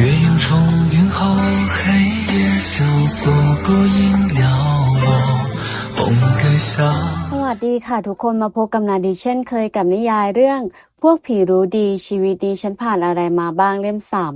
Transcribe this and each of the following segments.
月影重云后，黑夜萧索，孤影寥落，红阁下。 สวัสดีค่ะทุกคนมาพบกับนาดีเช่นเคยกับนิยายเรื่อง พวกผีรู้ดีชีวิตดีฉันผ่านอะไรมาบ้างเล่มสาม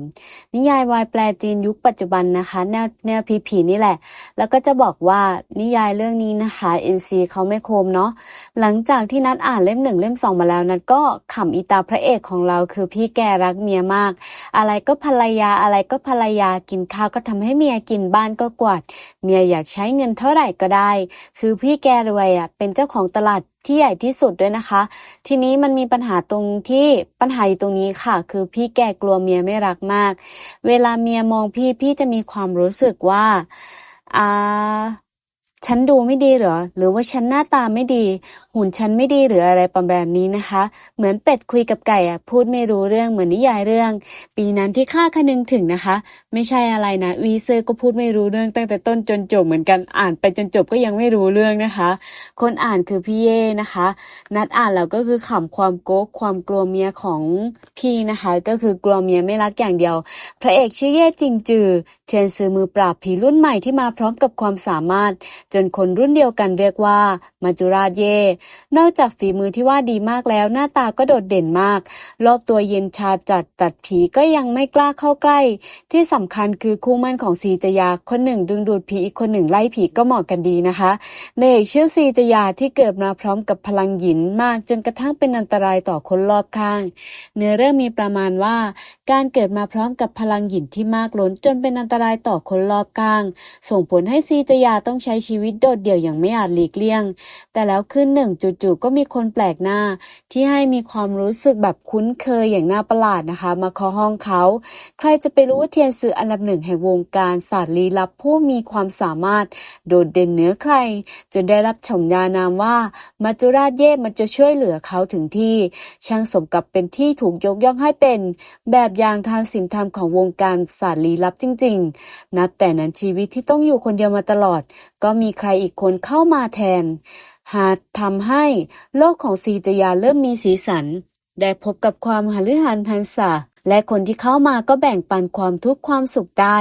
นิยายวายแปลจีนยุคปัจจุบันนะคะ แนวแนวผีผีนี่แหละ แล้วก็จะบอกว่านิยายเรื่องนี้นะคะ NC เขาไม่โคมเนาะหลังจากที่นัดอ่านเล่มหนึ่งเล่มสองมาแล้วนัดก็ขำอีตาพระเอกของเราคือพี่แกรักเมียมาก อะไรก็ภรรยาอะไรก็ภรรยากินข้าวก็ทำให้เมียกินบ้านก็กวาด เมียอยากใช้เงินเท่าไหร่ก็ได้ คือพี่แกรวยอะเป็นเจ้าของตลาด ที่ใหญ่ที่สุดด้วยนะคะ ทีนี้มันมีปัญหาตรงที่ปัญหาอยู่ตรงนี้ค่ะ คือพี่แกกลัวเมียไม่รักมาก เวลาเมียมองพี่พี่จะมีความรู้สึกว่าอ่า ฉันดูไม่ดีเหรอ หรือว่าฉันหน้าตาไม่ดี หุ่นฉันไม่ดีหรืออะไรประมาณแบบนี้นะคะ เหมือนเป็ดคุยกับไก่อะพูดไม่รู้เรื่องเหมือนนิยายเรื่อง ปีนั้นที่ข้าคนึงถึงนะคะ ไม่ใช่อะไรนะวีเซอร์ก็พูดไม่รู้เรื่องตั้งแต่ต้นจนจบเหมือนกันอ่านไปจนจบก็ยังไม่รู้เรื่องนะคะ คนอ่านคือพี่เย่นะคะ นัดอ่านแล้วก็คือขำความโก๊กความกลัวเมียของพี่นะคะ ก็คือกลัวเมียไม่รักอย่างเดียว พระเอกชื่อเย่จริงจือเชนซือมือปราบผีรุ่นใหม่ที่มาพร้อมกับความสามารถจนคนรุ่นเดียวกันเรียกว่ามัจจุราชเย่ นอกจากฝีมือที่ว่าดีมากแล้ว หน้าตาก็โดดเด่นมาก รอบตัวเย็นชาจัดตัดผีก็ยังไม่กล้าเข้าใกล้ ที่สำคัญคือคู่มั่นของซีจยาคนหนึ่ง ดึงดูดผีอีกคนหนึ่งไล่ผีก็เหมาะกันดีนะคะในเอกชื่อซีจยาที่เกิดมาพร้อมกับพลังหยินมากจนกระทั่งเป็นอันตรายต่อคนรอบข้าง เนื้อเรื่องมีประมาณว่า การเกิดมาพร้อมกับพลังหยินที่มากล้นจนเป็นอันตรายต่อคนรอบข้าง ส่งผลให้ซีจยาต้องใช้ชีวิตีวิตโดดเดี่ยวอย่างไม่อาจหลีกเลี่ยง แต่แล้วคืนหนึ่งจู่ๆก็มีคนแปลกหน้า ที่ให้มีความรู้สึกแบบคุ้นเคยอย่างน่าประหลาดนะคะ มาเคาะห้องเขา ใครจะไปรู้ว่าเทียนซืออันดับหนึ่งแห่งวงการศาสตร์ลี้ลับผู้มีความสามารถ โดดเด่นเหนือใคร จนได้รับฉายานามว่ามัจจุราชเย่มันจะช่วยเหลือเขาถึงที่ ช่างสมกับเป็นที่ถูกยกย่องให้เป็น แบบอย่างทางศีลธรรมของวงการศาสตร์ลี้ลับจริง ๆ นับแต่นั้นชีวิตที่ต้องอยู่คนเดียวมาตลอดก็มีใครอีกคนเข้ามาแทน หาทำให้โลกของซีจยาเริ่มมีสีสัน ได้พบกับความหฤหันหันษาและคนที่เข้ามาก็แบ่งปันความทุกข์ความสุขได้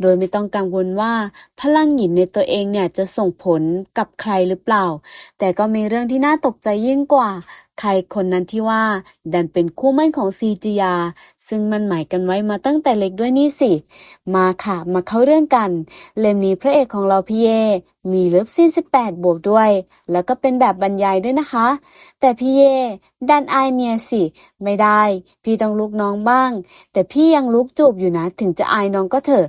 โดยไม่ต้องกังวลว่า พลังหยินในตัวเองเนี่ยจะส่งผลกับใครหรือเปล่า แต่ก็มีเรื่องที่น่าตกใจยิ่งกว่า ใครคนนั้นที่ว่า ดันเป็นคู่มั่นของซีจียา ซึ่งมันหมายกันไว้มาตั้งแต่เล็กด้วยนี่สิ มาค่ะ มาเข้าเรื่องกัน เล่มนี้พระเอกของเราพี่เยมีเลิฟซีน18 บวกด้วย แล้วก็เป็นแบบบรรยายด้วยนะคะ แต่พี่เยดันอายเมียสิ ไม่ได้ พี่ต้องลุกน้องบ้างแต่พี่ยังลุกจูบอยู่นะ ถึงจะอายน้องก็เถอะ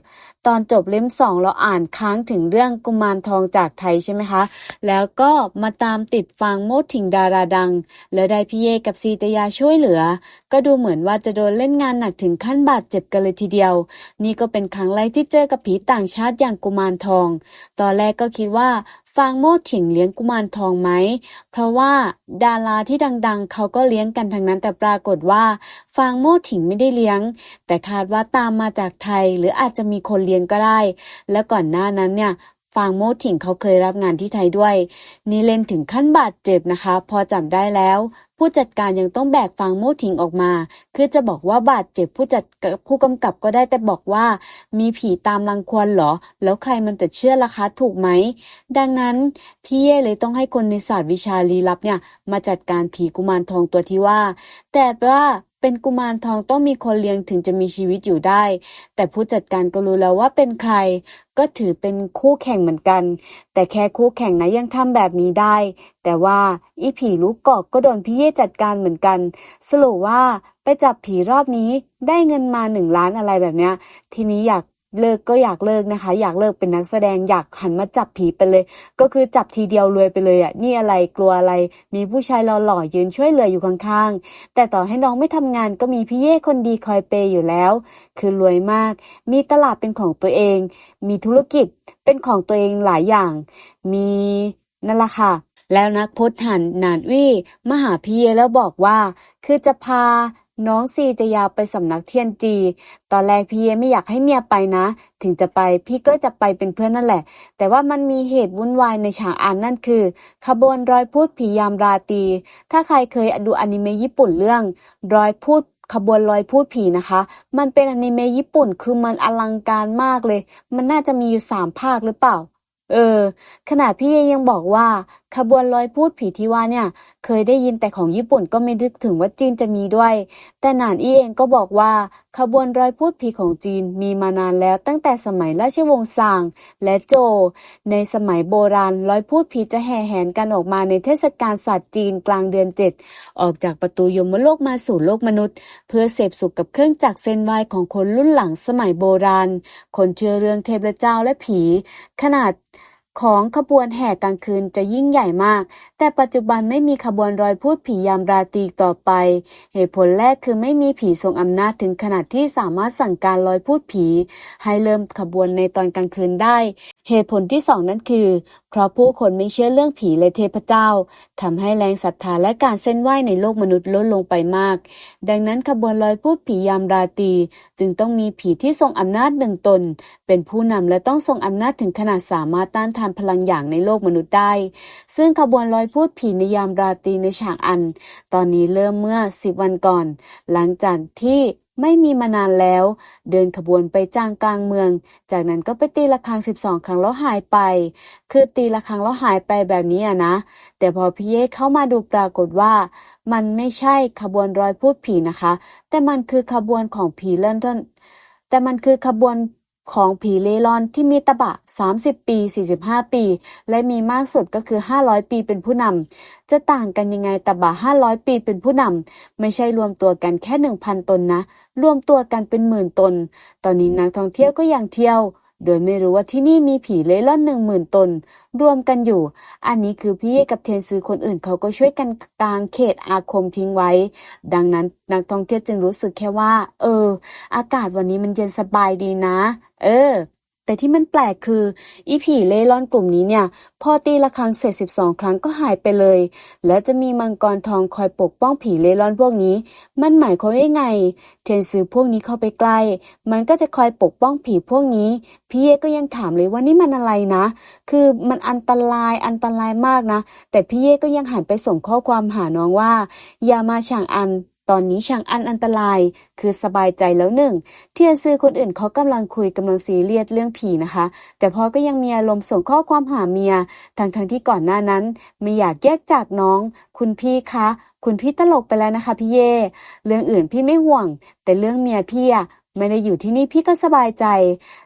ตอนจบเล่มสองเราอ่านค้างถึงเรื่องกุมารทองจากไทยใช่ไหมคะ แล้วก็มาตามติดฟังโมดถิงดาราดัง แล้วได้พี่เยกับซีตยาช่วยเหลือ ก็ดูเหมือนว่าจะโดนเล่นงานหนักถึงขั้นบาดเจ็บกันเลยทีเดียว นี่ก็เป็นครั้งแรกที่เจอกับผีต่างชาติอย่างกุมารทอง ตอนแรกก็คิดว่าฟางโม่ถิงเลี้ยงกุมารทองไหม เพราะว่าดาราที่ดังๆ เขาก็เลี้ยงกันทั้งนั้นแต่ปรากฏว่า ฟางโม่ถิงไม่ได้เลี้ยง แต่คาดว่าตามมาจากไทยหรืออาจจะมีคนเลี้ยงก็ได้ และก่อนหน้านั้นเนี่ย ฟางโมถิงเขาเคยรับงานที่ไทยด้วย นี่เล่นถึงขั้นบาดเจ็บนะคะ พอจำได้แล้ว ผู้จัดการยังต้องแบกฟางโมถิงออกมา คือจะบอกว่าบาดเจ็บผู้จัดผู้กำกับก็ได้แต่บอกว่า มีผีตามรังควรเหรอ แล้วใครมันจะเชื่อล่ะคะถูกไหม ดังนั้น พี่เย่เลยต้องให้คนในศาสตร์วิชาลี้ลับเนี่ย มาจัดการผีกุมารทองตัวที่ว่า แต่ว่า เป็นกุมารทองต้องมีคนเลี้ยงถึงจะมีชีวิตอยู่ได้ แต่ผู้จัดการก็รู้แล้วว่าเป็นใคร ก็ถือเป็นคู่แข่งเหมือนกัน แต่แค่คู่แข่งนะยังทำแบบนี้ได้ แต่ว่าอีผีลูกกอกก็โดนพี่เย่จัดการเหมือนกัน สรุปว่าไปจับผีรอบนี้ได้เงินมาหนึ่งล้านอะไรแบบเนี้ย ทีนี้อยาก เลิกก็อยากเลิกนะคะ อยากเลิกเป็นนักแสดงอยากหันมาจับผีไปเลย ก็คือจับทีเดียวรวยไปเลยอะนี่อะไรกลัวอะไร มีผู้ชายหล่อๆยืนช่วยเหลืออยู่ข้างๆ แต่ต่อให้น้องไม่ทำงานก็มีพี่เย่คนดีคอยเปย์อยู่แล้ว คือรวยมาก มีตลาดเป็นของตัวเอง มีธุรกิจเป็นของตัวเองหลายอย่าง มีนั่นแหละค่ะ แล้วนักพจน์หันหนานวี่มาหาพี่เยแล้วบอกว่า คือจะพา น้องซีจะยาวไปสำนักเทียนจี ตอนแรกพี่เยไม่อยากให้เมียไปนะ ถึงจะไปพี่ก็จะไปเป็นเพื่อนนั่นแหละ แต่ว่ามันมีเหตุวุ่นวายในฉากอ่านนั่นคือ ขบวนรอยพูดผียามราตรี ถ้าใครเคยดูอนิเมะญี่ปุ่นเรื่อง รอยพูดขบวนลอยพูดผีนะคะ มันเป็นอนิเมะญี่ปุ่น คือมันอลังการมากเลย มันน่าจะมีอยู่สามภาคหรือเปล่า เออ ขนาดพี่เอยังบอกว่าขบวนลอยพูดผีที่ว่าเนี่ย เคยได้ยินแต่ของญี่ปุ่นก็ไม่นึกถึงว่าจีนจะมีด้วย แต่หนานอี้เองก็บอกว่า ขบวนลอยพูดผีของจีนมีมานานแล้วตั้งแต่สมัยราชวงศ์ซางและโจ ในสมัยโบราณลอยพูดผีจะแห่แหนกันออกมาในเทศกาลศาสตร์จีนกลางเดือนเจ็ดออกจากประตูยมโลกมาสู่โลกมนุษย์ เพื่อเสพสุขกับเครื่องจักรเส้นไหวของคนรุ่นหลังสมัยโบราณ คนเชื่อเรื่องเทพเจ้าและผี ขนาด ของขบวนแห่กลางคืนจะยิ่งใหญ่มาก แต่ปัจจุบันไม่มีขบวนรอยพูดผียามราตรีต่อไป เหตุผลแรกคือไม่มีผีทรงอำนาจถึงขนาดที่สามารถสั่งการลอยพูดผี ให้เริ่มขบวนในตอนกลางคืนได้เหตุผลที่สองนั่นคือ เพราะผู้คนไม่เชื่อเรื่องผีและเทพเจ้าทำให้แรงศรัทธาและการเส้นไหว้ในโลกมนุษย์ลดลงไปมาก ดังนั้นขบวนลอยพูดผียามราตรีจึงต้องมีผีที่ทรงอำนาจหนึ่งตน เป็นผู้นำและต้องทรงอำนาจถึงขนาดสามารถต้านทานพลังอย่างในโลกมนุษย์ได้ ซึ่งขบวนลอยพูดผีในยามราตรีในฉากอัน ตอนนี้เริ่มเมื่อสิบวันก่อน หลังจากที่ ไม่มีมานานแล้ว เดินขบวนไปจ้างกลางเมือง จากนั้นก็ไปตีระฆังสิบสองครั้งแล้วหายไป คือตีระฆังแล้วหายไปแบบนี้อะนะ แต่พอพี่เย่เข้ามาดูปรากฏว่า มันไม่ใช่ขบวนรอยพูดผีนะคะ แต่มันคือขบวนของผีเล่นต้นแต่มันคือขบวน ของผีเล่ร่อนที่มีตบะ 30 ปี 45 ปี และมีมากสุดก็คือ 500 ปีเป็นผู้นำจะต่างกันยังไงตบะ 500 ปีเป็นผู้นำไม่ใช่รวมตัวกันแค่ 1,000 ตนนะ รวมตัวกันเป็นหมื่นตน ตอนนี้นักท่องเที่ยวก็ยังเที่ยว โดยไม่รู้ว่าที่นี่มีผีเล่ร่อนหนึ่งหมื่นตน รวมกันอยู่ อันนี้คือพี่เอกับเทนซือคนอื่นเขาก็ช่วยกันกลางเขตอาคมทิ้งไว้ ดังนั้นนักท่องเที่ยวจึงรู้สึกแค่ว่า เออ อากาศวันนี้มันเย็นสบายดีนะ เออ แต่ที่มันแปลกคืออีผีเล่ร่อนกลุ่มนี้เนี่ย พอตีละครั้งเสร็จ 12 ครั้งก็หายไปเลย และจะมีมังกรทองคอยปกป้องผีเล่ร่อนพวกนี้ มันหมายความว่าไง เทนซือพวกนี้เข้าไปใกล้ มันก็จะคอยปกป้องผีพวกนี้พี่เอก็ยังถามเลยว่านี่มันอะไรนะ คือมันอันตรายอันตรายมากนะ แต่พี่เย่ก็ยังหันไปส่งข้อความหาน้องว่า อย่ามาช่างอัน ตอนนี้ช่างอันอันตราย คือสบายใจแล้วหนึ่งเทียนซือคนอื่นเขากำลังคุยกำลังซีเรียสเรื่องผีนะคะ แต่พ่อก็ยังมีอารมณ์ส่งข้อความหาเมียทั้งทั้งที่ก่อนหน้านั้น ไม่อยากแยกจากน้อง คุณพี่คะ คุณพี่ตลกไปแล้วนะคะพี่เย่เรื่องอื่นพี่ไม่ห่วง แต่เรื่องเมียพี่อะ ไม่ได้อยู่ที่นี่พี่ก็สบายใจ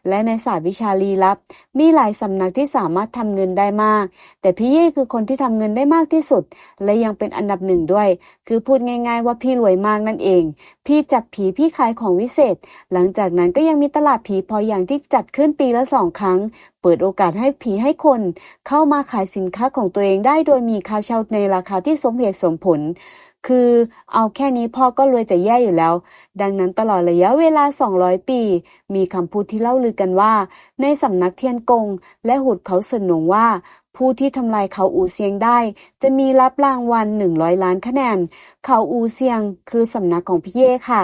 และในศาสตร์วิชาลี้ลับ มีหลายสำนักที่สามารถทำเงินได้มาก แต่พี่เย่คือคนที่ทำเงินได้มากที่สุด และยังเป็นอันดับหนึ่งด้วย คือพูดง่าย ๆ ว่าพี่รวยมากนั่นเอง พี่จับผีพี่ขายของวิเศษ หลังจากนั้นก็ยังมีตลาดผีพออย่างที่จัดขึ้นปีละสองครั้ง เปิดโอกาสให้ผีให้คน เข้ามาขายสินค้าของตัวเองได้โดยมีค่าเช่าในราคาที่สมเหตุสมผล คือเอาแค่นี้พ่อก็รวยจะแย่อยู่แล้ว ดังนั้นตลอดระยะเวลา 200 ปี มีคำพูดที่เล่าลือกันว่า ในสำนักเทียนกง และหุดเขาสนงว่า ผู้ที่ทำลายเขาอูเซียงได้ จะมีรับรางวัล 100 ล้านคะแนน เขาอูเซียงคือสำนักของพี่เย่ค่ะ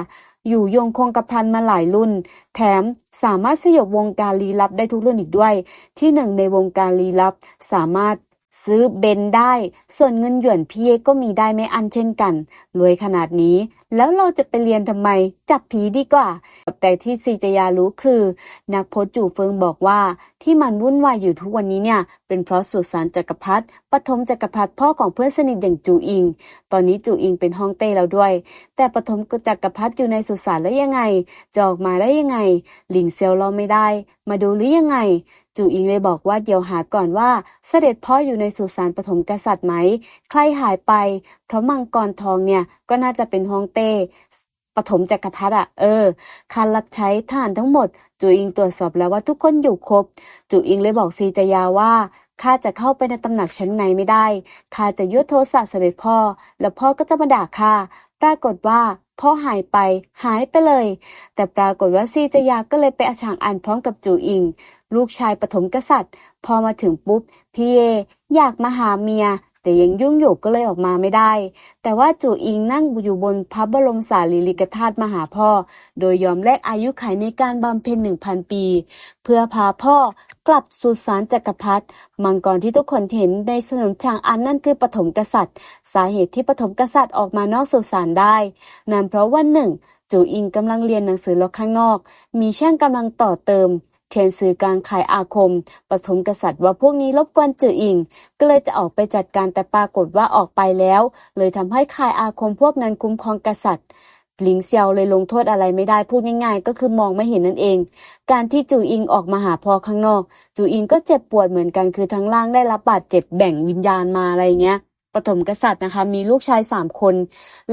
อยู่ยงคงกระพันมาหลายรุ่น แถมสามารถสยบวงการลี้ลับได้ทุกรุ่นอีกด้วย ที่หนึ่งในวงการลี้ลับสามารถ ซื้อเบนซ์ได้ ส่วนเงินหยวนพี่เอก็มีได้ไม่อันเช่นกัน รวยขนาดนี้แล้วเราจะไปเรียนทำไม จับผีดีกว่า แต่ที่ซีจยารู้คือ นักโพสต์จู่เฟิงบอกว่า ที่มันวุ่นวายอยู่ทุกวันนี้เนี่ย เป็นเพราะสุสานจักรพรรดิปฐมจักรพรรดิพ่อของเพื่อนสนิทอย่างจูอิง ตอนนี้จูอิงเป็นฮ่องเต้แล้วด้วย แต่ปฐมจักรพรรดิอยู่ในสุสานแล้วยังไงจะออกมาได้ยังไง หลิงเซียวเราไม่ได้ มาดูหรือยังไงจูอิงเลยบอกว่าเดี๋ยวหาก่อนว่าเสด็จพ่ออยู่ในสุสานปฐมกษัตริย์ไหม ใครหายไป เพราะมังกรทองเนี่ยก็น่าจะเป็นฮองเต้ปฐมจักรพรรดิอะเออการรับใช้ทหารทั้งหมด จูอิงตรวจสอบแล้วว่าทุกคนอยู่ครบ จูอิงเลยบอกซีจยาว่าข้าจะเข้าไปในตำหนักชั้นในไม่ได้ข้าจะยุโทโทษะเสด็จพ่อ แล้วพ่อก็จะมาด่าข้าปรากฏว่าพ่อหายไปหายไปเลย แต่ปรากฏว่าซีจยาก็เลยไปอาฉางอันพร้อมกับจูอิง ลูกชายปฐมกษัตริย์ พอมาถึงปุ๊บพี่เออยากมาหาเมีย แต่ยังยุ่งอยู่ก็เลยออกมาไม่ได้ แต่ว่าจู่อิงนั่งอยู่บนพระบรมสารีริกธาตุมาหาพ่อ โดยยอมแลกอายุขัยในการบำเพ็ญหนึ่งพันปี เพื่อพาพ่อกลับสู่สารจักรพรรดิมังกรที่ทุกคนเห็นในสนมชางอันนั่นคือปฐมกษัตริย์ สาเหตุที่ปฐมกษัตริย์ออกมานอกสุสานได้นั่นเพราะวันหนึ่งจูอิงกำลังเรียนหนังสือแล้วข้างนอก มีช่างกำลังต่อเติม เทียนสื่อกางขายอาคมปฐมกษัตริย์ว่าพวกนี้รบกวนจืออิง ก็เลยจะออกไปจัดการแต่ปรากฏว่าออกไปแล้ว เลยทำให้ขายอาคมพวกนั้นคุ้มครองกษัตริย์หลิงเซียวเลยลงโทษอะไรไม่ได้พูดง่ายๆ ก็คือมองไม่เห็นนั่นเอง การที่จูอิงออกมาหาพ่อข้างนอก จูอิงก็เจ็บปวดเหมือนกันคือทั้งล่างได้รับบาดเจ็บแบ่งวิญญาณมาอะไรเงี้ยปฐมกษัตริย์นะคะมีลูกชายสามคน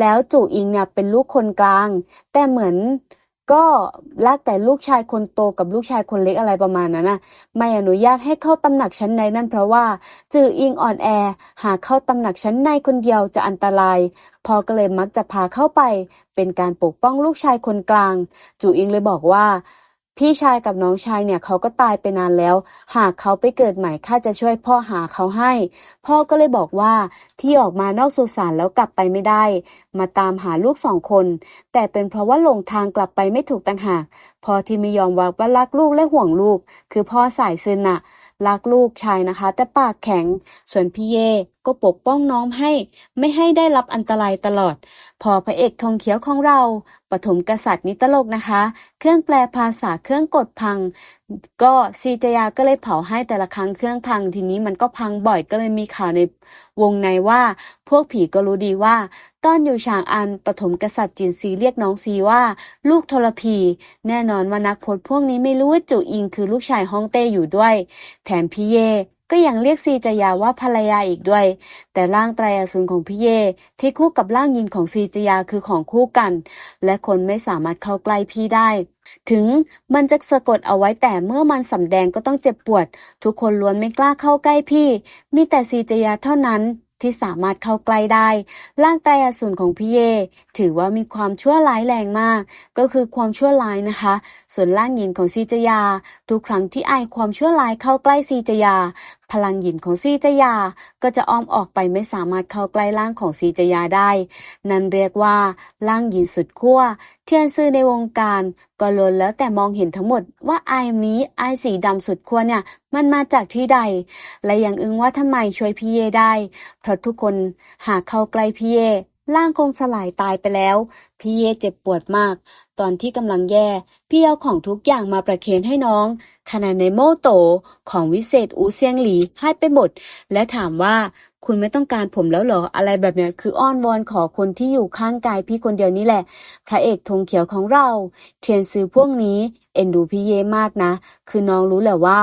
แล้วจูอิงเนี่ยเป็นลูกคนกลาง แต่เหมือน ก็รักแต่ลูกชายคนโตกับลูกชายคนเล็กอะไรประมาณนั้นนะไม่อนุญาตให้เข้าตำหนักชั้นในนั่นเพราะว่า จืออิงอ่อนแอ หากเข้าตำหนักชั้นในคนเดียวจะอันตรายพ่อก็เลยมักจะพาเข้าไป เป็นการปกป้องลูกชายคนกลางจูอิงเลยบอกว่า พี่ชายกับน้องชายเนี่ยเขาก็ตายไปนานแล้ว หากเขาไปเกิดใหม่ข้าจะช่วยพ่อหาเขาให้ พ่อก็เลยบอกว่าที่ออกมานอกสุสานแล้วกลับไปไม่ได้ มาตามหาลูกสองคน แต่เป็นเพราะว่าหลงทางกลับไปไม่ถูกต่างหากพ่อที่ไม่ยอมว่าว่ารักลูกและห่วงลูก คือพ่อสายซึนน่ะรักลูกชายนะคะ แต่ปากแข็งส่วนพี่เย่ ก็ปกป้องน้องให้ ไม่ให้ได้รับอันตรายตลอด พอพระเอกทองเขียวของเราปฐมกษัตริย์นิตลกนะคะ เครื่องแปลภาษาเครื่องกดพัง ก็ซีจยาก็เลยเผาให้แต่ละครั้งเครื่องพังทีนี้มันก็พังบ่อยก็เลยมีข่าวในวงในว่า พวกผีก็รู้ดีว่าตอนอยู่ฉางอันปฐมกษัตริย์จินซีเรียกน้องซีว่า ลูกทรพี แน่นอนว่านักพจน์พวกนี้ไม่รู้ว่าจู่อิงคือลูกชายฮ่องเต้อยู่ด้วย แถมพี่เย ก็ยังเรียกซีจยาว่าภรรยาอีกด้วย แต่ร่างไตรอสูรของพี่เย่ที่คู่กับร่างยินของซีจยาคือของคู่กัน และคนไม่สามารถเข้าใกล้พี่ได้ ถึงมันจะสะกดเอาไว้แต่เมื่อมันสำแดงก็ต้องเจ็บปวด ทุกคนล้วนไม่กล้าเข้าใกล้พี่ มีแต่ซีจยาเท่านั้น ที่สามารถเข้าใกล้ได้ ร่างกายอสูรของพี่เย ถือว่ามีความชั่วร้ายแรงมาก ก็คือความชั่วร้ายนะคะ ส่วนร่างหยินของซีจยา ทุกครั้งที่ไอความชั่วร้ายเข้าใกล้ซีจยาพลังหยินของซีจยา ก็จะอ้อมออกไปไม่สามารถเข้าใกล้ร่างของซีจยาได้ นั่นเรียกว่าร่างหยินสุดขั้ว เทียนซื่อในวงการก็ล้นแล้วแต่มองเห็นทั้งหมดว่าไอ้นี้ไอ้สีดำสุดขั้วเนี่ย มันมาจากที่ใด และยังอึ้งว่าทำไมช่วยพี่เยได้ เพราะทุกคนหากเข้าใกล้พี่เย ร่างคงสลายตายไปแล้ว พี่เยเจ็บปวดมาก ตอนที่กำลังแย่ พี่เอาของทุกอย่างมาประเคนให้น้อง ขณะในโมโตของวิเศษอูเซียงหลีให้ไปหมด และถามว่าคุณไม่ต้องการผมแล้วเหรอ อะไรแบบนี้คืออ้อนวอนขอคนที่อยู่ข้างกายพี่คนเดียวนี่แหละ พระเอกธงเขียวของเรา เทียนซื้อพวกนี้ เอ็นดูพี่เยมากนะ คือน้องรู้แหละว่า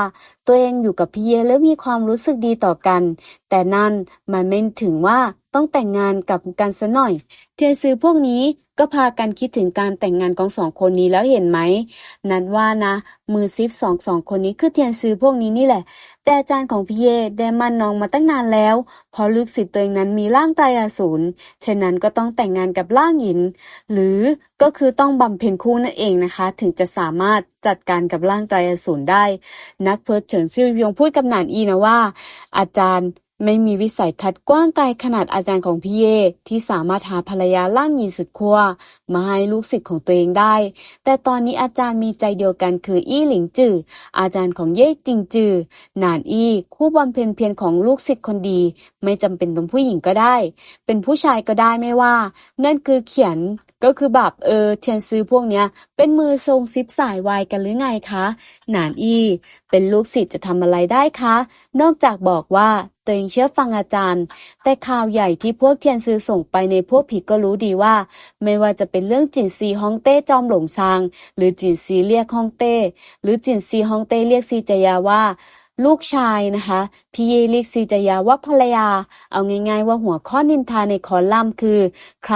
ตัวเองอยู่กับพี่เยแล้วมีความรู้สึกดีต่อกัน แต่นั่นมันไม่ถึงว่า ต้องแต่งงานกับกันซะหน่อย เทียนซือพวกนี้ก็พากันคิดถึงการแต่งงานของสองคนนี้แล้วเห็นไหม นัดว่านะ มือซิปสองสองคนนี้คือเทียนซือพวกนี้นี่แหละ แต่อาจารย์ของพี่เยได้มันน้องมาตั้งนานแล้ว เพราะลูกศิษย์ตัวเองนั้นมีร่างไตรอสูรฉะนั้นก็ต้องแต่งงานกับร่างหญิน หรือก็คือต้องบำเพ็ญคู่นั่นเองนะคะ ถึงจะสามารถจัดการกับร่างไตรอสูรได้ นักเพิร์ทเฉินซิ่วยงพูดกับหนานอีนะว่า อาจารย์ ไม่มีวิสัยทัศน์กว้างไกลขนาดอาจารย์ของพี่เย ที่สามารถหาภรรยาร่างหญิงสุดขั้วมาให้ลูกศิษย์ของตัวเองได้ แต่ตอนนี้อาจารย์มีใจเดียวกันคืออี้หลิงจืออาจารย์ของเย่จิงจือหนานอี้คู่บำเพ็ญเพียรของลูกศิษย์คนดี ไม่จำเป็นต้องผู้หญิงก็ได้ เป็นผู้ชายก็ได้ไม่ว่า นั่นคือเขียน ก็คือแบบเออเทียนซื้อพวกเนี้ย เป็นมือทรงซิปสายวายกันหรือไงคะหนานอี้ เป็นลูกศิษย์จะทำอะไรได้คะ นอกจากบอกว่าตัวเองเชื่อฟังอาจารย์ แต่ข่าวใหญ่ที่พวกเทียนซื้อส่งไปในพวกผีก็รู้ดีว่า ไม่ว่าจะเป็นเรื่องจินซีฮ่องเต้จอมหลงซาง หรือจินซีเรียกฮ่องเต้ หรือจินซีฮ่องเต้เรียกซีจยาว่า ลูกชายนะคะพี่เยเรียกซีจยาว่าภรรยา เอาง่าย ๆ ว่าหัวข้อนินทาในคอลัมน์คือ ใคร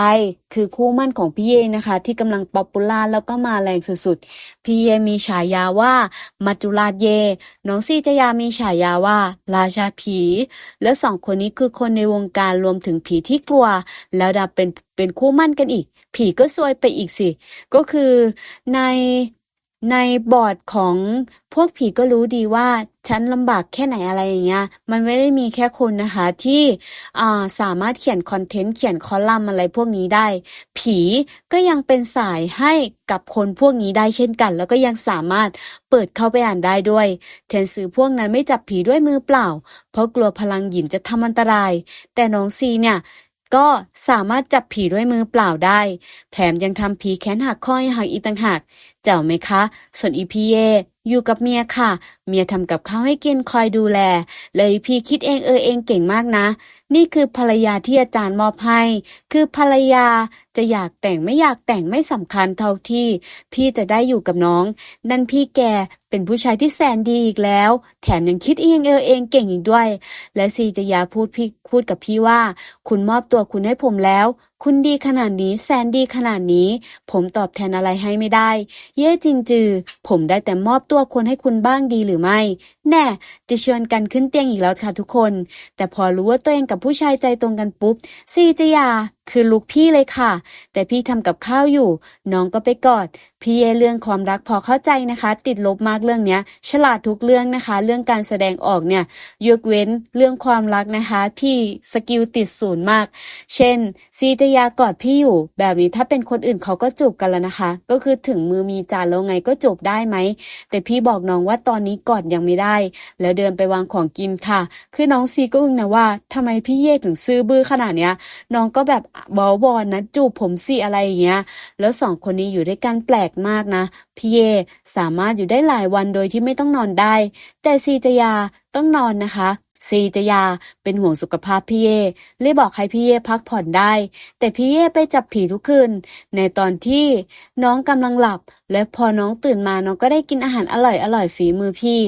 คือคู่มั่นของพี่เยนะคะ ที่กำลังป๊อปปูล่าแล้วก็มาแรงสุดๆพี่เยมีฉายาว่ามัจจุราชเย น้องซีจยามีฉายาว่า ราชาผี และสองคนนี้คือคนในวงการรวมถึงผีที่กลัว แล้วดับเป็นเป็นคู่มั่นกันอีก ผีก็ซวยไปอีกสิ ก็คือใน ในบอร์ดของพวกผีก็รู้ดีว่าฉันลำบากแค่ไหนอะไรอย่างเงี้ย มันไม่ได้มีแค่คุณนะคะที่สามารถเขียนคอนเทนต์เขียนคอลัมน์อะไรพวกนี้ได้ ผีก็ยังเป็นสายให้กับคนพวกนี้ได้เช่นกัน แล้วก็ยังสามารถเปิดเข้าไปอ่านได้ด้วยเทนสื่อพวกนั้นไม่จับผีด้วยมือเปล่า เพราะกลัวพลังหยินจะทำอันตราย แต่น้องซีเนี่ย ก็สามารถจับผีด้วยมือเปล่าได้ แถมยังทำผีแขนหักข้อยหักอีกต่างหากเจ๋วไหมคะ ส่วนอีพีเออยู่กับเมียค่ะ เมียทำกับข้าวให้กินคอยดูแล เลยอีพีคิดเองเออเองเก่งมากนะ นี่คือภรรยาที่อาจารย์มอบให้ คือภรรยาจะอยากแต่งไม่อยากแต่งไม่สำคัญเท่าที่ พี่จะได้อยู่กับน้อง นั่นพี่แกเป็นผู้ชายที่แสนดีอีกแล้ว แถมยังคิดเองเออเองเก่งอีกด้วย และซีจะยาพูดพี่พูดกับพี่ว่า คุณมอบตัวคุณให้ผมแล้ว คุณดีขนาดนี้แสนดีขนาดนี้ ผมตอบแทนอะไรให้ไม่ได้ เย่จริงจือ ผมได้แต่มอบตัวคนให้คุณบ้างดีหรือไม่ แน่จะชวนกันขึ้นเตียงอีกแล้วค่ะทุกคน แต่พอรู้ว่าตัวเองกับผู้ชายใจตรงกันปุ๊บซีจะยาคือลูกพี่เลยค่ะ แต่พี่ทำกับข้าวอยู่ น้องก็ไปกอด พี่เอเรื่องความรักพอเข้าใจนะคะ ติดลบมากเรื่องเนี้ย ฉลาดทุกเรื่องนะคะ เรื่องการแสดงออกเนี่ยยกเว้นเรื่องความรักนะคะ พี่สกิลติดศูนย์มาก เช่น ซีจะยากอดพี่อยู่ แบบนี้ถ้าเป็นคนอื่นเขาก็จูบกันแล้วนะคะ ก็คือถึงมือมีจานแล้วไงก็จูบได้ไหมแต่พี่บอกน้องว่าตอนนี้กอดยังไม่ได้แล้วเดินไปวางของกินค่ะ คือน้องซีก็อึ้งนะว่าทำไมพี่เย่ถึงซื้อบื้อขนาดเนี้ย น้องก็แบบบอบอลนะจูบผมสิอะไรอย่างเงี้ย แล้วสองคนนี้อยู่ด้วยกันแปลกมากนะ พี่เย่สามารถอยู่ได้หลายวันโดยที่ไม่ต้องนอนได้ แต่ซีจยาต้องนอนนะคะ ซีจยาเป็นห่วงสุขภาพพี่เยเลยบอกให้พี่เยพักผ่อนได้ แต่พี่เยไปจับผีทุกคืน ในตอนที่น้องกำลังหลับ และพอน้องตื่นมาน้องก็ได้กินอาหารอร่อยอร่อยฝีมือพี่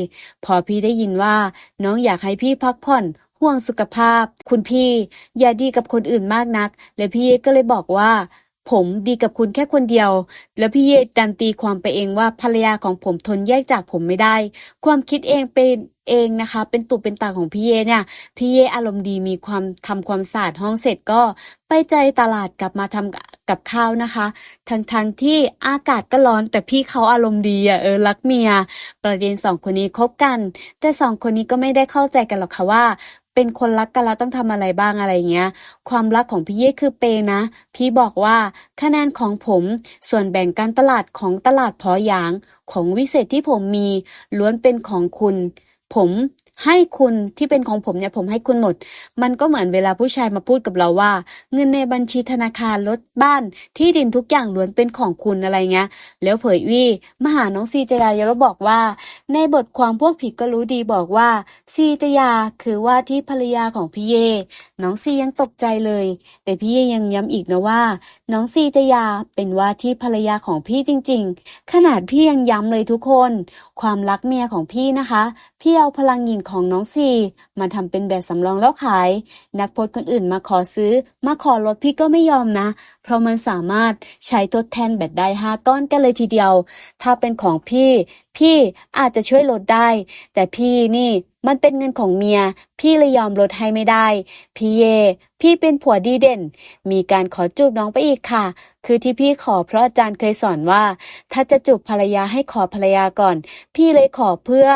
พอพี่ได้ยินว่า น้องอยากให้พี่พักผ่อนห่วงสุขภาพ คุณพี่ อย่าดีกับคนอื่นมากนัก และพี่เอก็เลยบอกว่า ผมดีกับคุณแค่คนเดียว แล้วพี่เอดันตีความไปเองว่าภรรยาของผมทนแยกจากผมไม่ได้ ความคิดเองเป็นเองนะคะ เป็นตุเป็นตาของพี่เอเนี่ยพี่เออารมณ์ดีมีความทำความสะอาดห้องเสร็จก็ไปใจตลาดกลับมาทำกับข้าวนะคะ ทั้งทงที่อากาศก็ร้อนแต่พี่เขาอารมณ์ดีอะเออรักเมีย ประเด็นสองคนนี้คบกัน แต่สองคนนี้ก็ไม่ได้เข้าใจกันหรอกค่ะว่า เป็นคนรักกันแล้วต้องทำอะไรบ้างอะไรเงี้ย ความรักของพี่เย่คือเปย์นะ พี่บอกว่าคะแนนของผมส่วนแบ่งการตลาดของตลาดพอหยางของวิเศษที่ผมมีล้วนเป็นของคุณ ผม ให้คุณที่เป็นของผมเนี่ยผมให้คุณหมด มันก็เหมือนเวลาผู้ชายมาพูดกับเราว่า เงินในบัญชีธนาคารรถบ้าน ที่ดินทุกอย่างล้วนเป็นของคุณอะไรเงี้ยแล้วเผยวี่มหาน้องซีจยายแล้วบอกว่า ในบทความพวกผิดก็รู้ดีบอกว่าซีจยาคือว่าที่ภรรยาของพี่เย น้องซียังตกใจเลย แต่พี่เยยังย้ำอีกนะว่า น้องซีจยาเป็นว่าที่ภรรยาของพี่จริง ๆ ขนาดพี่ยังย้ำเลยทุกคน ความรักเมียของพี่นะคะพี่เอาพลังหยินของน้องซีมาทำเป็นแบบสำรองแล้วขาย นักพจน์คนอื่นมาขอซื้อ มาขอลดพี่ก็ไม่ยอมนะ เพราะมันสามารถใช้ทดแทนแบตได้ห้าก้อนกันเลยทีเดียว ถ้าเป็นของพี่ พี่อาจจะช่วยลดได้ แต่พี่นี่มันเป็นเงินของเมีย พี่เลยยอมลดให้ไม่ได้ พี่เย พี่เป็นผัวดีเด่น มีการขอจูบน้องไปอีกค่ะ คือที่พี่ขอเพราะอาจารย์เคยสอนว่า ถ้าจะจูบภรรยาให้ขอภรรยาก่อน พี่เลยขอเพื่อ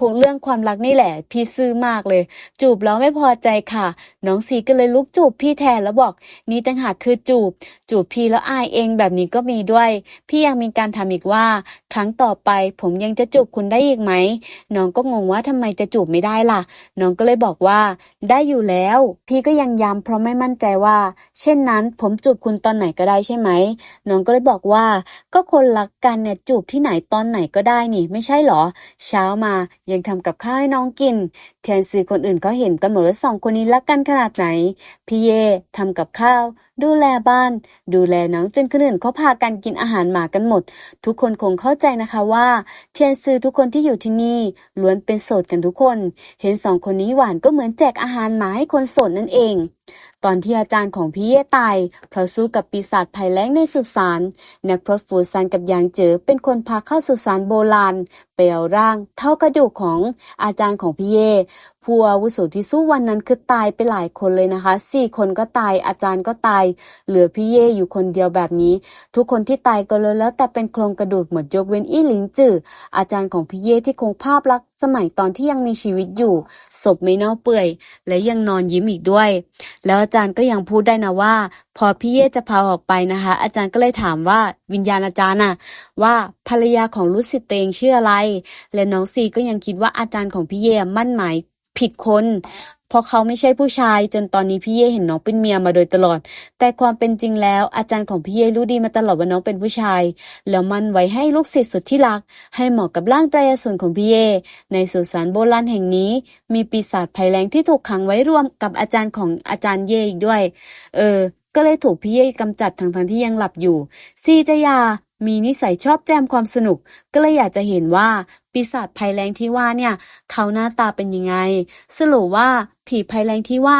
คงเรื่องความรักนี่แหละ พี่ซื่อมากเลย จูบแล้วไม่พอใจค่ะ น้องซีก็เลยลุกจูบพี่แทนแล้วบอก นี่ต่างหากคือจูบ จูบพี่แล้วอายเองแบบนี้ก็มีด้วย พี่ยังมีการทำอีกว่า ครั้งต่อไปผมยังจะจูบคุณได้อีกไหมน้องก็งงว่าทำไมจะจูบไม่ได้ล่ะ น้องก็เลยบอกว่า ได้อยู่แล้ว พี่ก็ยังย้ำเพราะไม่มั่นใจว่า เช่นนั้น ผมจูบคุณตอนไหนก็ได้ใช่ไหมน้องก็เลยบอกว่า ก็คนรักกันเนี่ยจูบที่ไหนตอนไหนก็ได้นี่ ไม่ใช่หรอ เช้ามายังทำกับข้าวให้น้องกิน แทนสื่อคนอื่นก็เห็นกันหมดว่าสองคนนี้รักกันขนาดไหน พี่เยทำกับข้าว ดูแลบ้าน ดูแลน้องจนคนอื่นเขาพากันกินอาหารหมากันหมด ทุกคนคงเข้าใจนะคะว่า เทียนซือทุกคนที่อยู่ที่นี่ล้วนเป็นโสดกันทุกคน เห็นสองคนนี้หวานก็เหมือนแจกอาหารหมาให้คนโสดนั่นเอง ตอนที่อาจารย์ของพี่เย่ตายเพราะสู้กับปีศาจภัยแล้งในสุสานนักพรตฟูซานกับยางเจอเป็นคนพาเข้าสุสานโบราณไปเอาร่าง เท่ากระดูกของอาจารย์ของพี่เย่ ผู้อาวุโสที่สู้วันนั้นคือตายไปหลายคนเลยนะคะสี่คนก็ตายอาจารย์ก็ตาย เหลือพี่เย่อยู่คนเดียวแบบนี้ ทุกคนที่ตายก็เลยแล้ว แต่เป็นโครงกระดูกหมดยกเว้นอี้หลิงจื่ออาจารย์ของพี่เย่ที่คงภาพลักษณ์สมัยตอนที่ยังมีชีวิตอยู่ศพไม่เน่าเปื่อย และยังนอนยิ้มอีกด้วย แล้วอาจารย์ก็ยังพูดได้นะว่า พอพี่เย่จะพาออกไปนะคะ อาจารย์ก็เลยถามว่าวิญญาณอาจารย์น่ะว่าภรรยาของลูกศิษย์ตัวเองชื่ออะไร และน้องซีก็ยังคิดว่าอาจารย์ของพี่เย่มั่นหมาย ผิดคนเพราะเขาไม่ใช่ผู้ชาย จนตอนนี้พี่เย่เห็นน้องเป็นเมียมาโดยตลอด แต่ความเป็นจริงแล้ว อาจารย์ของพี่เย่รู้ดีมาตลอดว่าน้องเป็นผู้ชาย แล้วมันไว้ให้ลูกศิษย์สุดที่รัก ให้เหมาะกับร่างไตรยส่วนของพี่เย่ในสุสานโบราณแห่งนี้ มีปีศาจภัยแรงที่ถูกขังไว้รวมกับอาจารย์ของอาจารย์เย่อีกด้วย เออ ก็เลยถูกพี่เย่กำจัดทั้งทงๆที่ยังหลับอยู่ซีจยามีนิสัยชอบแจมความสนุก ก็เลยอยากจะเห็นว่า ปีศาจภัยแรงที่ว่าเนี่ยเขาหน้าตาเป็นยังไง สรุปว่าผีภัยแรงที่ว่า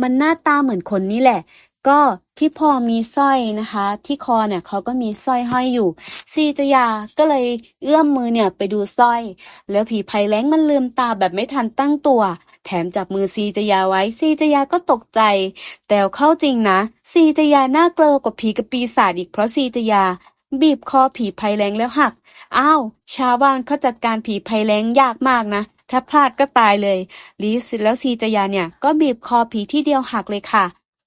มันหน้าตาเหมือนคนนี่แหละ ก็ที่พอมีสร้อยนะคะ ที่คอเนี่ยเขาก็มีสร้อยห้อยอยู่ ซีจยาก็เลยเอื้อมมือเนี่ยไปดูสร้อย แล้วผีภัยแรงมันลืมตาแบบไม่ทันตั้งตัว แถมจับมือซีจยาไว้ซีจยาก็ตกใจ แต่เข้าจริงนะ ซีจยาน่ากลัวกว่าผีกับปีศาจอีกเพราะซีจยา บีบคอผีภัยแรงแล้วหัก อ้าว ชาวบ้านเขาจัดการผีภัยแรงยากมากนะ ถ้าพลาดก็ตายเลยลีสแล้วซีจยาเนี่ย ก็บีบคอผีที่เดียวหักเลยค่ะ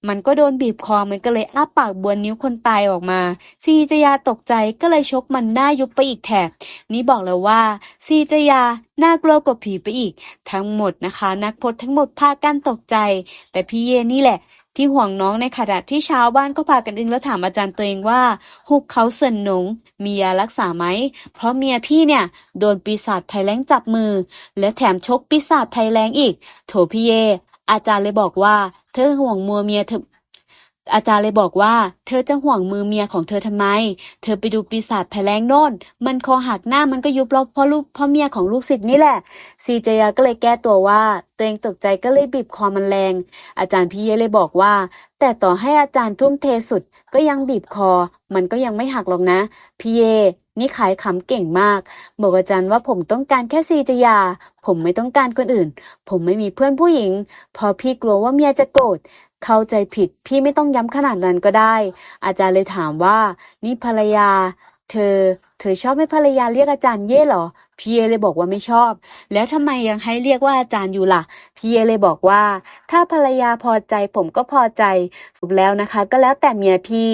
มันก็โดนบีบคอมันก็เลยอ้าปากบวนนิ้วคนตายออกมา ซีจยาตกใจก็เลยชกมันหน้ายุบไปอีกแถบ นี่บอกเลยว่า ซีจยาน่ากลัวกว่าผีไปอีก ทั้งหมดนะคะ นักพจน์ทั้งหมดพากันตกใจ แต่พี่เยนี่แหละ ที่ห่วงน้องในขณะที่ชาวบ้านก็พากันอึ้งแล้วถามอาจารย์ตัวเองว่าหุบเขาเซินหนงมียารักษาไหม เพราะเมียพี่เนี่ย โดนปีศาจภัยแรงจับมือ และแถมชกปีศาจภัยแรงอีก โถพี่เย อาจารย์เลยบอกว่า เธอห่วงมัวเมียเธอ อาจารย์เลยบอกว่า เธอจะห่วงมือเมียของเธอทำไม เธอไปดูปีศาจภัยแรงโน่น มันคอหักหน้ามันก็ยุบลบเพราะลูกเพราะเมียของลูกศิษย์นี่แหละ ซีเจยาก็เลยแก้ตัวว่า ตัวเองตกใจก็เลยบีบคอมันแรง อาจารย์พี่เยเลยบอกว่า แต่ต่อให้อาจารย์ทุ่มเทสุดก็ยังบีบคอ มันก็ยังไม่หักหรอกนะ พี่เยนี่ขายขำเก่งมาก บอกอาจารย์ว่าผมต้องการแค่ซีจยา ผมไม่ต้องการคนอื่น ผมไม่มีเพื่อนผู้หญิงเพราะพี่กลัวว่าเมียจะโกรธ เข้าใจผิดพี่ไม่ต้องย้ำขนาดนั้นก็ได้ อาจารย์เลยถามว่า นี่ภรรยา เธอ เธอชอบให้ภรรยาเรียกอาจารย์เย่เหรอพี่เอเลยบอกว่าไม่ชอบ แล้วทำไมยังให้เรียกว่าอาจารย์อยู่ล่ะ พี่เอเลยบอกว่า ถ้าภรรยาพอใจผมก็พอใจสรุปแล้วนะคะ ก็แล้วแต่เมียพี่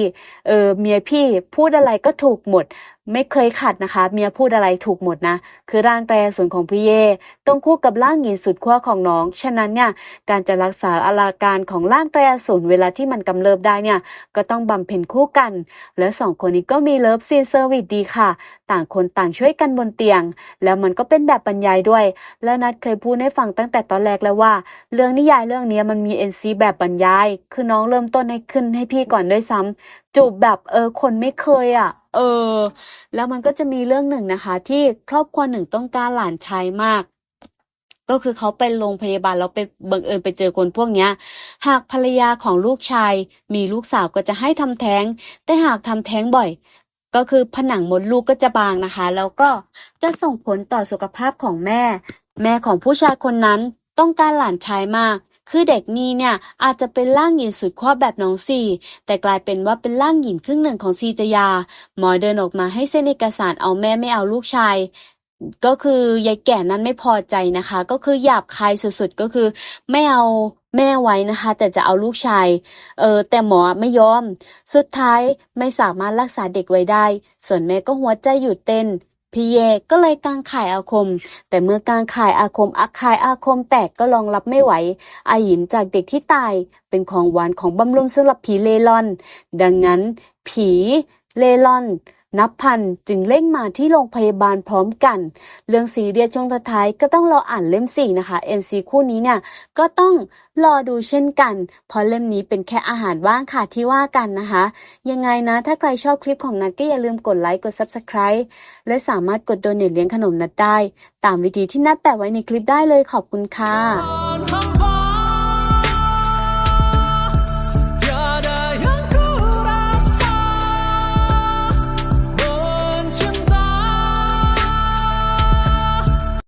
เออเมียพี่พูดอะไรก็ถูกหมด ไม่เคยขัดนะคะ เมียพูดอะไรถูกหมดนะ คือร่างแปรส่วนของพี่เย่ต้องคู่กับร่างหญิงสุดขั้วของน้อง ฉะนั้นเนี่ยการจะรักษาอาการของร่างแปรส่วนเวลาที่มันกำเริบได้เนี่ย ก็ต้องบำเพ็ญคู่กัน แล้วสองคนนี้ก็มีเลิฟซีนเซอร์วิสดีค่ะ ต่างคนต่างช่วยกันบนเตียงแล้วมันก็เป็นแบบบรรยายด้วย และนัดเคยพูดให้ฟังตั้งแต่ตอนแรกแล้วว่า เรื่องนิยายเรื่องนี้มันมี NC แบบบรรยาย คือน้องเริ่มต้นให้ขึ้นให้พี่ก่อนด้วยซ้ำจูบแบบเออคนไม่เคยอะ เออ แล้วมันก็จะมีเรื่องหนึ่งนะคะ ที่ครอบครัวหนึ่งต้องการหลานชายมากก็คือเขาไปโรงพยาบาลแล้วไปบังเอิญไปเจอคนพวกเนี้ยหากภรรยาของลูกชายมีลูกสาวก็จะให้ทำแท้ง แต่หากทำแท้งบ่อย ก็คือผนังมดลูกก็จะบางนะคะ แล้วก็จะส่งผลต่อสุขภาพของแม่ แม่ของผู้ชายคนนั้นต้องการหลานชายมาก คือเด็กนี้เนี่ยอาจจะเป็นร่างหญิงสุดขั้วแบบน้องซีแต่กลายเป็นว่าเป็นร่างหญิงครึ่งหนึ่งของซีจยา หมอเดินออกมาให้เซ็นเอกสารเอาแม่ไม่เอาลูกชายก็คือยายแก่นั้นไม่พอใจนะคะ ก็คือหยาบคายสุดๆก็คือไม่เอา แม่ไว้นะคะ แต่จะเอาลูกชาย เออแต่หมอไม่ยอม สุดท้ายไม่สามารถรักษาเด็กไว้ได้ ส่วนแม่ก็หัวใจหยุดเต้นพี่เยก็เลยกางข่ายอาคม แต่เมื่อกางข่ายอาคมอาคายอาคมแตกก็รองรับไม่ไหวอาหยินจากเด็กที่ตาย เป็นของหวานของบำรุงสำหรับผีเล่ร่อน ดังนั้น ผีเล่ร่อน นับพันจึงเร่งมาที่โรงพยาบาลพร้อมกัน เรื่องซีเรียสช่วงท้ายก็ต้องรออ่านเล่มสี่นะคะ NC คู่นี้เนี่ยก็ต้องรอดูเช่นกัน เพราะเล่มนี้เป็นแค่อาหารว่างค่ะที่ว่ากันนะคะ ยังไงนะ ถ้าใครชอบคลิปของนัดก็อย่าลืมกดไลค์กด Subscribe และสามารถกดโดเนทเลี้ยงขนมนัดได้ ตามวิธีที่นัดแปะไว้ในคลิปได้เลยขอบคุณค่ะ